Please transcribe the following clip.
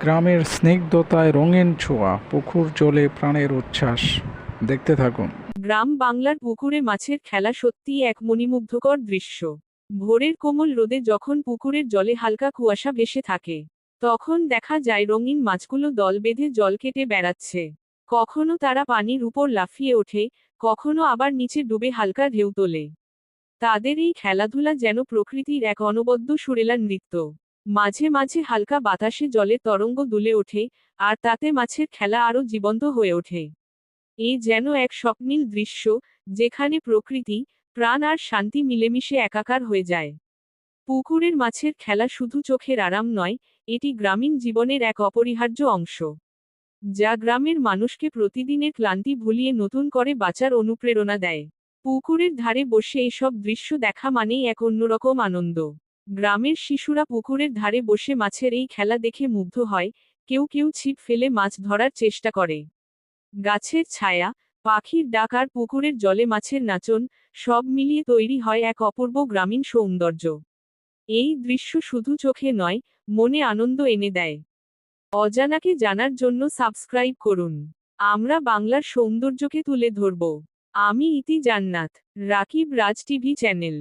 গ্রামের স্নিগ্ধতায় রঙিন ছোঁয়া, পুকুর জলে প্রাণের উচ্ছ্বাস। দেখতে থাকুন। গ্রাম বাংলার পুকুরে মাছের খেলা সত্যিই এক মণিমুগ্ধকর দৃশ্য। ভোরের কোমল রোদে যখন পুকুরের জলে হালকা কুয়াশা ভেসে থাকে, তখন দেখা যায় রঙিন মাছগুলো দল বেঁধে জল কেটে বেড়াচ্ছে। কখনো তারা পানির উপর লাফিয়ে ওঠে, কখনো আবার নিচে ডুবে হালকা ঢেউ তোলে। তাদের এই খেলাধুলা যেন প্রকৃতির এক অনবদ্য সুরেলা নৃত্য। মাঝে মাঝে হালকা বাতাসে জলে তরঙ্গ দুলে ওঠে, আর তাতে মাছের খেলা আরও জীবন্ত হয়ে ওঠে। এ যেন এক স্বপ্নীল দৃশ্য, যেখানে প্রকৃতি, প্রাণ আর শান্তি মিলেমিশে একাকার হয়ে যায়। পুকুরের মাছের খেলা শুধু চোখের আরাম নয়, এটি গ্রামীণ জীবনের এক অপরিহার্য অংশ। যা গ্রামের মানুষকে প্রতিদিনের ক্লান্তি ভুলিয়ে নতুন করে বাঁচার অনুপ্রেরণা দেয়। পুকুরের ধারে বসে এসব দৃশ্য দেখা মানেই এক অন্যরকম আনন্দ। গ্রামের শিশুরা পুকুরের ধারে বসে মাছের এই খেলা দেখে মুগ্ধ হয়, কেউ কেউ ছিপ ফেলে মাছ ধরার চেষ্টা করে। গাছের ছায়া, পাখির ডাক আর পুকুরের জলে মাছের নাচন, সব মিলিয়ে তৈরি হয় এক অপূর্ব গ্রামীণ সৌন্দর্য। এই দৃশ্য শুধু চোখে নয়, মনে আনন্দ এনে দেয়। অজানাকে জানার জন্য সাবস্ক্রাইব করুন। আমরা বাংলার সৌন্দর্যকে তুলে ধরব। আমি ইতি জান্নাত, রাকিব রাজ টিভি চ্যানেল।